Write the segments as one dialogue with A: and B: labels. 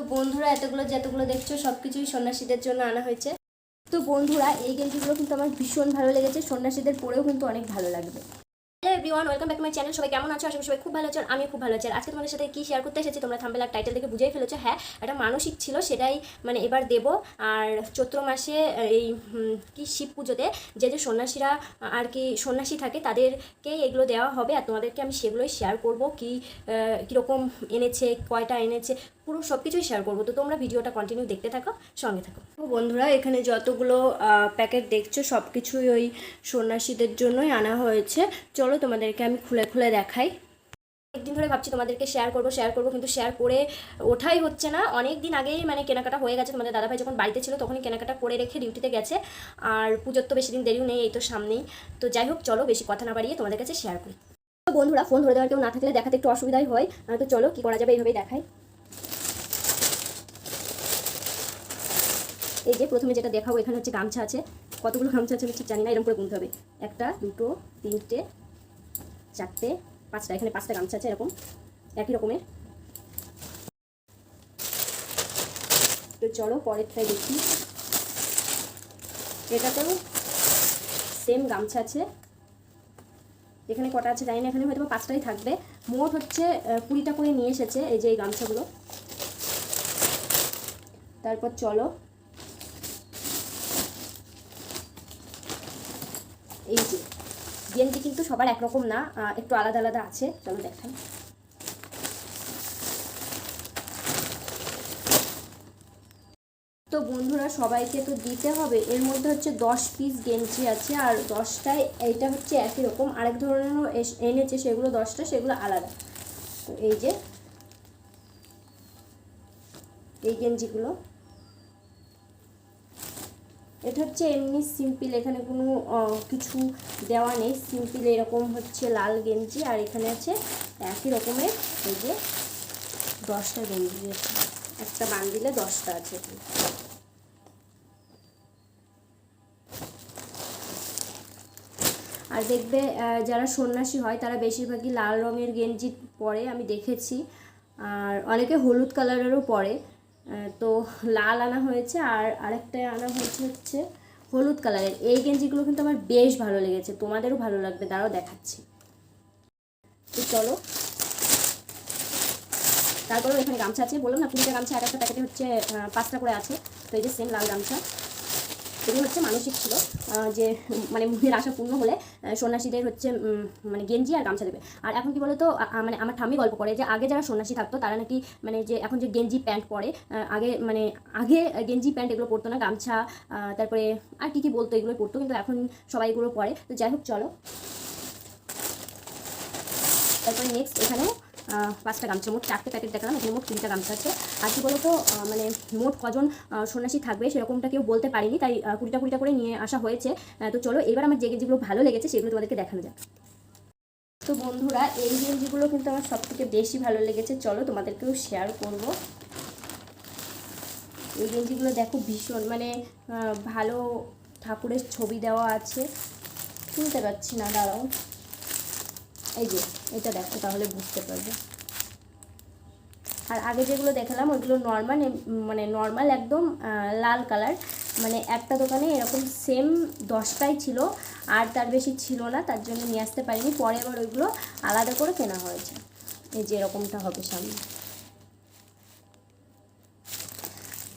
A: তো বন্ধুরা, এতগুলো যতগুলো দেখছ সব কিছুই সন্ন্যাসীদের জন্য আনা হয়েছে। তো বন্ধুরা, এই গেঞ্জিগুলো কিন্তু আমার ভীষণ ভালো লেগেছে। সন্ন্যাসীদের পরেও কিন্তু অনেক ভালো লাগবে। Hello everyone welcome back my channel সবাই কেমন আছো? করি সবাই খুব ভালো আছো আমি খুব ভালো আছি। আজকে তোমাদের সাথে কি শেয়ার করতে এসেছি, তোমরা থাম্বেল আর টাইটেল দেখে বুঝেই ফেলেছো। হ্যাঁ একটা মানসিক ছিল, সেটাই মানে এবার দেব। আর চৈত্র মাসে এই কি শিব পুজোতে যে যে সন্ন্যাসীরা আর কি সন্ন্যাসী থাকে, তাদেরকেই এগুলো দেওয়া হবে। আর তোমাদেরকে আমি সেগুলোই শেয়ার করব। কি কীরকম এনেছে, কয়টা এনেছে পুরো সব কিছুই শেয়ার করব। তো তোমরা ভিডিওটা কন্টিনিউ দেখতে থাকো সঙ্গে থাকো। তো বন্ধুরা এখানে যতগুলো প্যাকেট দেখছ সব কিছুই ওই সন্ন্যাসীদের জন্যই আনা হয়েছে। চলো তোমাদেরকে আমি খুলে খুলে দেখাই। একদিন ধরে ভাবছি তোমাদেরকে শেয়ার করব শেয়ার করব কিন্তু শেয়ার করে ওঠাই হচ্ছে না। অনেক দিন আগেই মানে কেনাকাটা হয়ে গেছে। তোমাদের দাদাভাই যখন বাড়িতে ছিল তখনই কেনাকাটা করে রেখে ডিউটিতে গেছে। আর পুজোর তো বেশি দিন দেরিও নেই এই তো সামনেই। তো যাই হোক চলো বেশি কথা না বাড়িয়ে তোমাদের কাছে শেয়ার করি। তো বন্ধুরা ফোন ধরে দেওয়ার কেউ না থাকলে দেখাতে একটু অসুবিধাই হয়। তো চলো কি করা যাবে এইভাবেই দেখাই। এই যে প্রথমে যেটা দেখাবো, এখানে হচ্ছে গামছা আছে। কতগুলো গামছা আছে আমি ঠিক জানি না, এরকম করে গুনতে হবে। একটা, দুটো, তিনটে, চারটে, পাঁচটা, এখানে পাঁচটা গামছা আছে এরকম, একই রকমের। তো চলো পরেরটাই দেখি। এটাতেও সেম গামছা আছে। এখানে কটা আছে জানি না, এখানে হয়তো পাঁচটাই থাকবে। মোট হচ্ছে কুড়িটা করে নিয়ে এসেছে এই যে এই গামছাগুলো। তারপর চলো এই যে গেঞ্জি কিন্তু সবার একরকম না একটু আলাদা আলাদা আছে। চলো দেখাই। তো বন্ধুরা, সবাইকে তো দিতে হবে। এর মধ্যে হচ্ছে দশ পিস গেঞ্জি আছে, আর দশটায় এইটা হচ্ছে একই রকম। আরেক ধরনেরও এনেছে সেগুলো দশটা, সেগুলো আলাদা। তো এই যে, এই গেঞ্জিগুলো এটা হচ্ছে এমনি সিম্পল এখানে কোনো কিছু দেওয়া নেই। সিম্পল এরকম হচ্ছে লাল গেঞ্জি, আর এখানে আছে একই রকমের এই যে দশটা গেঞ্জি আছে। একটা বান্ডিলে দশটা আছে। আর দেখবে যারা সন্ন্যাসী হয়, তারা বেশিরভাগই লাল রঙের গেঞ্জি পরে, আমি দেখেছি। আর অনেকে হলুদ কালারেরও পরে। তো লাল আনা হয়েছে আর আরেকটা আনা হয়েছে হচ্ছে হলুদ কালারের। এই গেঞ্জিগুলো কিন্তু আমার বেশ ভালো লেগেছে, তোমাদেরও ভালো লাগবে তারাও দেখাচ্ছি। তো চলো। তারপরেও এখানে গামছা আছে, বললাম না কুড়িটা গামছা, এক একটা প্যাকেটে হচ্ছে পাঁচটা করে আছে, তো এই যে সেম লাল গামছা। এগুলো হচ্ছে মানসিক ছিল যে মানে মনের আশা পূর্ণ হলে সন্ন্যাসীদের হচ্ছে মানে গেঞ্জি আর গামছা দেবে। আর এখন কি বলতো মানে আমার ঠাম্মি গল্প করে যে, আগে যারা সন্ন্যাসী থাকতো, তারা নাকি মানে যে, এখন যে গেঞ্জি প্যান্ট পরে আগে মানে আগে গেঞ্জি প্যান্ট এগুলো পরতো না, গামছা তারপরে আর কী কী বলতো এগুলো পরতো, কিন্তু এখন সবাই এগুলো পরে। তো যাই হোক, চলো। তারপরে নেক্সট এখানেও পাঁচটা গামছা, মোট চারটে প্যাকেট দেখালাম, এখানে মোট তিনটা গামছা আছে। আর কি বলতো মানে মোট কজন সন্ন্যাসী থাকবে সেরকমটা কেউ বলতে পারিনি, তাই কুড়িটা কুড়িটা করে নিয়ে আসা হয়েছে। তো চলো, এবার আমার যে যেগুলো ভালো লেগেছে সেগুলো তোমাদেরকে দেখানো যাক। তো বন্ধুরা, এই গেঞ্জিগুলো কিন্তু আমার সব থেকে বেশি ভালো লেগেছে। চলো, তোমাদেরকেও শেয়ার করব। এই গেঞ্জিগুলো দেখো ভীষণ মানে ভালো ঠাকুরের ছবি দেওয়া আছে। শুনতে পাচ্ছি না, দাঁড়াও। এই যে, এটা দেখো, তাহলে বুঝতে পারবে। আর আগে যেগুলো দেখালাম, ওইগুলো নর্মাল মানে নর্মাল একদম লাল কালার মানে একটা দোকানে এরকম সেম দশটাই ছিল, আর তার বেশি ছিল না, তার জন্য নিয়ে আসতে পারিনি। পরে আবার ওইগুলো আলাদা করে কেনা হয়েছে। এই যে এরকমটা হবে সামনে।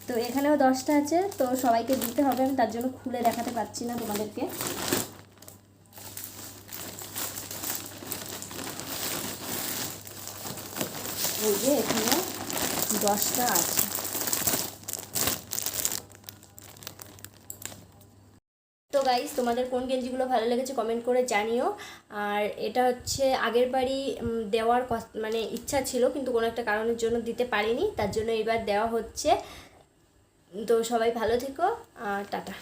A: তো এখানেও দশটা আছে, তো সবাইকে দিতে হবে। আমি তার জন্য খুলে দেখাতে পারছি না তোমাদেরকে। এই যে এখানে দশটা আছে। তো গাইস তোমাদের কোন গেঞ্জিগুলো ভালো লেগেছে কমেন্ট করে জানিও। আর এটা হচ্ছে আগের বাড়ি দেওয়ার মানে ইচ্ছা ছিল, কিন্তু কোনো একটা কারণের জন্য দিতে পারিনি। তার জন্য এবার দেওয়া হচ্ছে। তো সবাই ভালো থেকো টাটা।